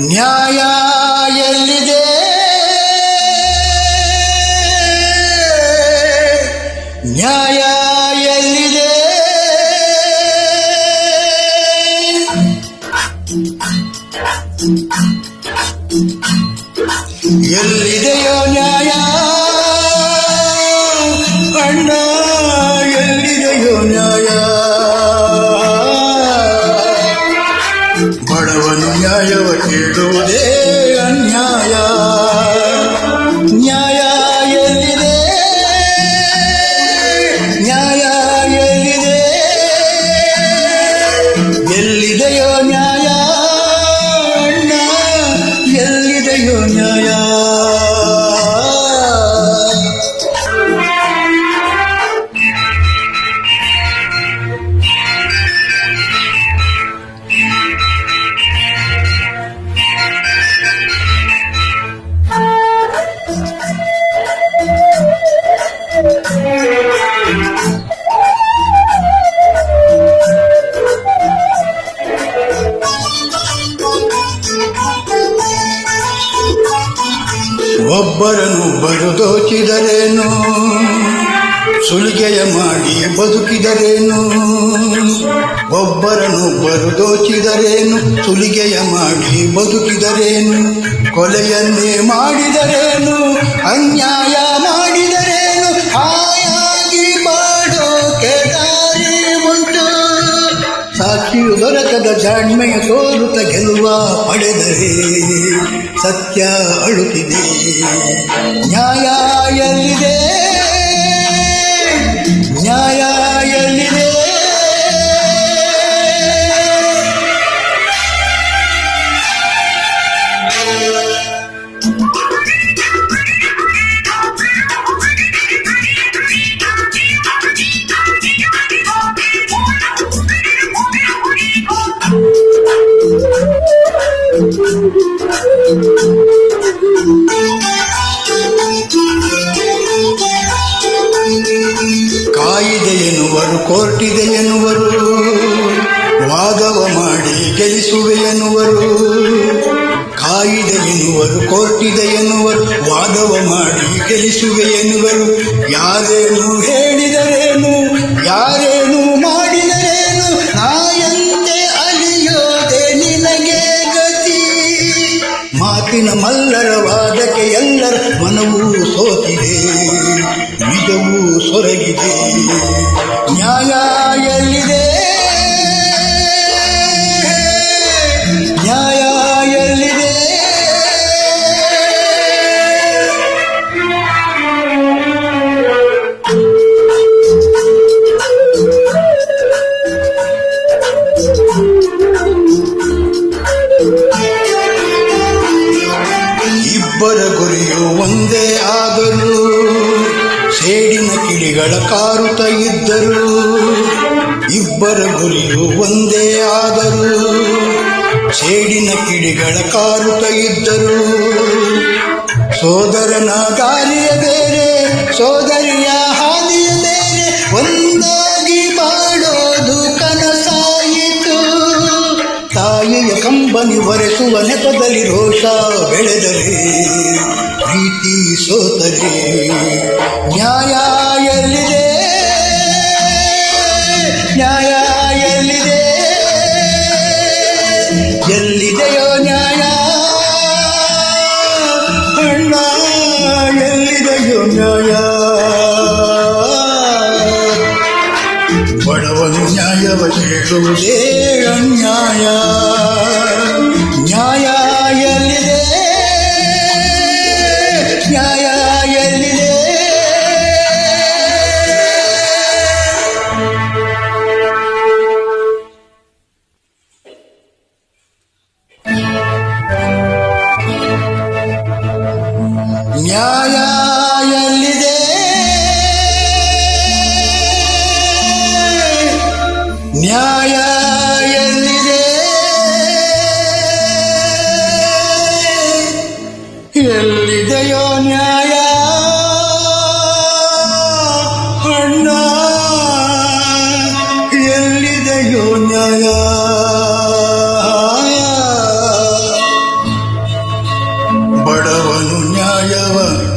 ನ್ಯಾಯ ಎಲ್ಲಿದೆ? ನ್ಯಾಯ ಎಲ್ಲಿದೆ? ಎಲ್ಲಿದೆಯೋ ನ್ಯಾಯ? ಬಡವನು ನ್ಯಾಯವ ಕೇಳುವುದೇ ಅನ್ಯಾಯ ನ್ಯಾಯ ಒಬ್ಬರನ್ನೊಬ್ಬರು ದೋಚಿದರೇನು ಸುಲಿಗೆಯ ಮಾಡಿ ಬದುಕಿದರೇನು? ಒಬ್ಬರನ್ನೊಬ್ಬರು ದೋಚಿದರೇನು ಸುಲಿಗೆಯ ಮಾಡಿ ಬದುಕಿದರೇನು? ಕೊಲೆಯನ್ನೇ ಮಾಡಿದರೇನು? ಅನ್ಯಾಯ ಮಾಡಿದರೇನು ದೊರಕದ ಜಾಣ್ಮೆಯ ತೋರುತ ಗೆಲುವ ಪಡೆದರೆ ಸತ್ಯ ಅಳುತ್ತಿದೆ. ನ್ಯಾಯ ಕೋರ್ಟಿದೆ ಎನ್ನುವರು ವಾದವ ಮಾಡಿ ಗೆಲ್ಲಿಸುವೆ ಎನ್ನುವರು ಕಾಯಿದೆ ಎನ್ನುವರು ಕೋರ್ಟಿದೆ ಎನ್ನುವರು ವಾದವ ಮಾಡಿ ಗೆಲ್ಲಿಸುವೆ ಎನ್ನುವರು ಯಾರೇನು ಹೇಳಿದರೇನು ಯಾರೇನು ಸೇಡಿನ ಕಿಡಿಗಳ ಕಾರುತ ಇದ್ದರು. ಇಬ್ಬರ ಗುರಿಯು ಒಂದೇ ಆದರು. ಸೇಡಿನ ಕಿಡಿಗಳ ಕಾರುತ ಇದ್ದರು. ಸೋದರನ ಗಾಲಿಯ ಬೇರೆ, ಸೋದರಿಯ ಹಾದಿಯ ಬೇರೆ, ಒಂದಾಗಿ ಮಾಡೋದು ಕನಸಾಯಿತು. ತಾಯಿಯ ಕಂಬನಿ ಒರೆಸುವ ನೆಪದಲ್ಲಿ ರೋಷ ಬೆಳೆದರೆ. ಪ್ರೀತಿ ಸೋತರೆ ನ್ಯಾಯ ಎಲ್ಲಿದೆ ನ್ಯಾಯ ಎಲ್ಲಿದೆ ಎಲ್ಲಿದೆಯೋ ನ್ಯಾಯ ಅಣ್ಣ ಎಲ್ಲಿದೆಯೋ ನ್ಯಾಯ ಬಡವನು ನ್ಯಾಯವ ಕೇಳುವುದೇ ಅನ್ಯಾಯ ನ್ಯಾಯ ever